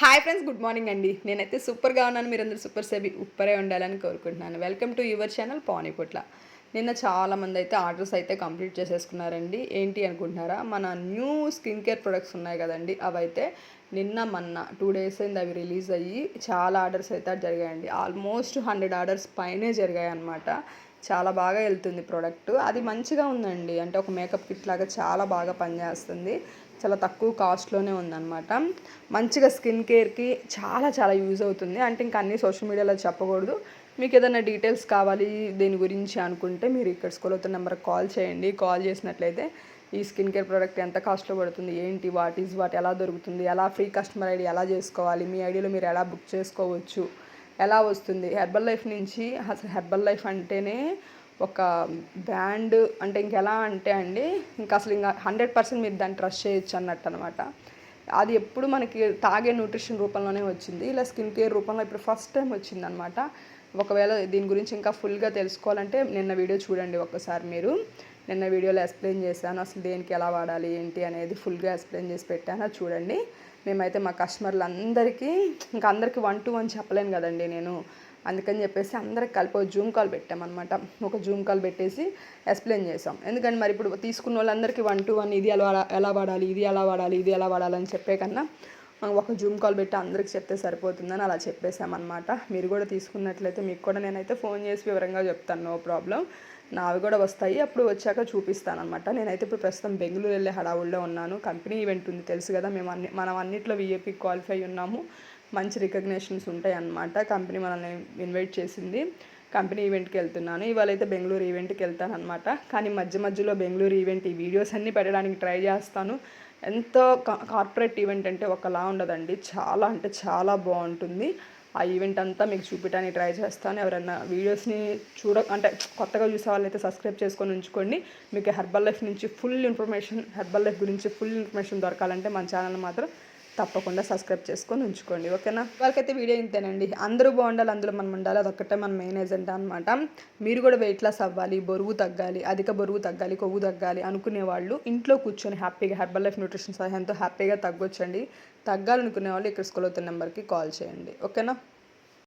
Hi friends good morning అండి. నేనైతే సూపర్గా ఉన్నాను. మీరందరూ సూపర్ సేబీ ఉప్పరే ఉండాలని కోరుకుంటున్నాను. వెల్కమ్ టు యువర్ ఛానల్ పానీపుట్ల నిన్న చాలా మంది అయితే ఆర్డర్స్ అయితే కంప్లీట్ చేసేసుకున్నారండి. ఏంటి అనుకుంటున్నారా? మన న్యూ స్కిన్ కేర్ ప్రొడక్ట్స్ ఉన్నాయి కదండి. అవైతే నిన్న మొన్న టూ డేస్ అయింది అవి రిలీజ్ అయ్యి చాలా ఆర్డర్స్ అయితే జరిగాయండి. ఆల్మోస్ట్ హండ్రెడ్ ఆర్డర్స్ పైనే జరిగాయి అనమాట చాలా బాగా వెళ్తుంది ప్రోడక్ట్. అది మంచిగా ఉందండి. అంటే ఒక మేకప్ కిట్ లాగా చాలా బాగా పనిచేస్తుంది. చాలా తక్కువ కాస్ట్లోనే ఉందన్నమాట. మంచిగా స్కిన్ కేర్కి చాలా చాలా యూజ్ అవుతుంది. అంటే ఇంకా అన్ని సోషల్ మీడియాలో చెప్పకూడదు. మీకు ఏదైనా డీటెయిల్స్ కావాలి దీని గురించి అనుకుంటే మీరు ఇక్కడ స్కూల్ అవుతున్న నెంబర్కి కాల్ చేయండి. కాల్ చేసినట్లయితే ఈ స్కిన్ కేర్ ప్రోడక్ట్ ఎంత కాస్ట్లో పడుతుంది ఏంటి వాట్ ఈజ్ వాట్ ఎలా దొరుకుతుంది ఎలా ఫ్రీ కస్టమర్ ఐడి ఎలా చేసుకోవాలి మీ ఐడిలో మీరు ఎలా బుక్ చేసుకోవచ్చు ఎలా వస్తుంది. హెర్బల్ లైఫ్ నుంచి అసలు హెర్బల్ లైఫ్ అంటేనే ఒక బ్రాండ్ అంటే ఇంకెలా అంటే అండి ఇంకా అసలు ఇంకా హండ్రెడ్ పర్సెంట్ మీరు దాన్ని ట్రస్ట్ చేయొచ్చు అన్నట్టు అనమాట అది ఎప్పుడు మనకి తాగే న్యూట్రిషన్ రూపంలోనే వచ్చింది ఇలా స్కిన్ కేర్ రూపంలో ఇప్పుడు ఫస్ట్ టైం వచ్చిందనమాట. ఒకవేళ దీని గురించి ఇంకా ఫుల్గా తెలుసుకోవాలంటే నిన్న వీడియో చూడండి ఒక్కసారి మీరు. నిన్న వీడియోలో ఎక్స్ప్లెయిన్ చేశాను అసలు దేనికి ఎలా వాడాలి ఏంటి అనేది ఫుల్గా ఎక్స్ప్లెయిన్ చేసి పెట్టాను చూడండి. మేమైతే మా కస్టమర్లు అందరికీ ఇంకా అందరికీ వన్ టు వన్ చెప్పలేను కదండి నేను. అందుకని చెప్పేసి అందరికి కలిపి ఒక జూమ్ కాల్ పెట్టామన్నమాట. ఒక జూమ్ కాల్ పెట్టేసి ఎక్స్ప్లెయిన్ చేసాం. ఎందుకంటే మరి ఇప్పుడు తీసుకున్న వాళ్ళందరికీ వన్ టు వన్ ఇది ఎలా ఎలా వాడాలి ఇది ఎలా వాడాలి ఇది ఎలా వాడాలని చెప్పే కన్నా ఒక జూమ్ కాల్ పెట్టి అందరికి చెప్తే సరిపోతుందని అలా చెప్పేసామన్నమాట. మీరు కూడా తీసుకున్నట్లయితే మీకు కూడా నేనైతే ఫోన్ చేసి వివరంగా చెప్తాను. నో ప్రాబ్లం నావి కూడా వస్తాయి. అప్పుడు వచ్చాక చూపిస్తాను అనమాట నేనైతే ఇప్పుడు ప్రస్తుతం బెంగళూరు వెళ్ళే హడావుల్లో ఉన్నాను. కంపెనీ ఈవెంట్ ఉంది తెలుసు కదా. మేము అన్ని మనం అన్నిట్లో విఏపీ క్వాలిఫై ఉన్నాము. మంచి రికగ్నేషన్స్ ఉంటాయి అన్నమాట కంపెనీ మనల్ని ఇన్వైట్ చేసింది. కంపెనీ ఈవెంట్కి వెళ్తున్నాను. ఇవాళ అయితే బెంగళూరు ఈవెంట్కి వెళ్తాను అనమాట కానీ మధ్య మధ్యలో బెంగళూరు ఈవెంట్ ఈ వీడియోస్ అన్నీ పెట్టడానికి ట్రై చేస్తాను. ఎంతో కార్పొరేట్ ఈవెంట్ అంటే ఒకలా ఉండదండి. చాలా అంటే చాలా బాగుంటుంది. ఆ ఈవెంట్ అంతా మీకు చూపించడానికి ట్రై చేస్తాను. ఎవరైనా వీడియోస్ని చూడ అంటే కొత్తగా చూసే వాళ్ళైతే సబ్స్క్రైబ్ చేసుకొని ఉంచుకోండి. మీకు హెర్బల్ లైఫ్ నుంచి ఫుల్ ఇన్ఫర్మేషన్ హెర్బల్ లైఫ్ గురించి ఫుల్ ఇన్ఫర్మేషన్ దొరకాలంటే మన ఛానల్ మాత్రం తప్పకుండా సబ్స్క్రైబ్ చేసుకొని ఉంచుకోండి ఓకేనా? వాళ్ళకైతే వీడియో ఇంతేనండి. అందరూ బాగుండాలి అందులో మనం ఉండాలి అదొక్కటే మన మెయిన్ ఏజెండా అనమాట మీరు కూడా వెయిట్ లాస్ అవ్వాలి బరువు తగ్గాలి అధిక బరువు తగ్గాలి కొవ్వు తగ్గాలి అనుకునే వాళ్ళు ఇంట్లో కూర్చొని హ్యాపీగా హెర్బల్ లైఫ్ న్యూట్రిషన్ సహాయంతో హ్యాపీగా తగ్గొచ్చండి. తగ్గాలనుకునే వాళ్ళు ఇక్కడ స్కూల్ అవుతున్న నెంబర్కి కాల్ చేయండి ఓకేనా?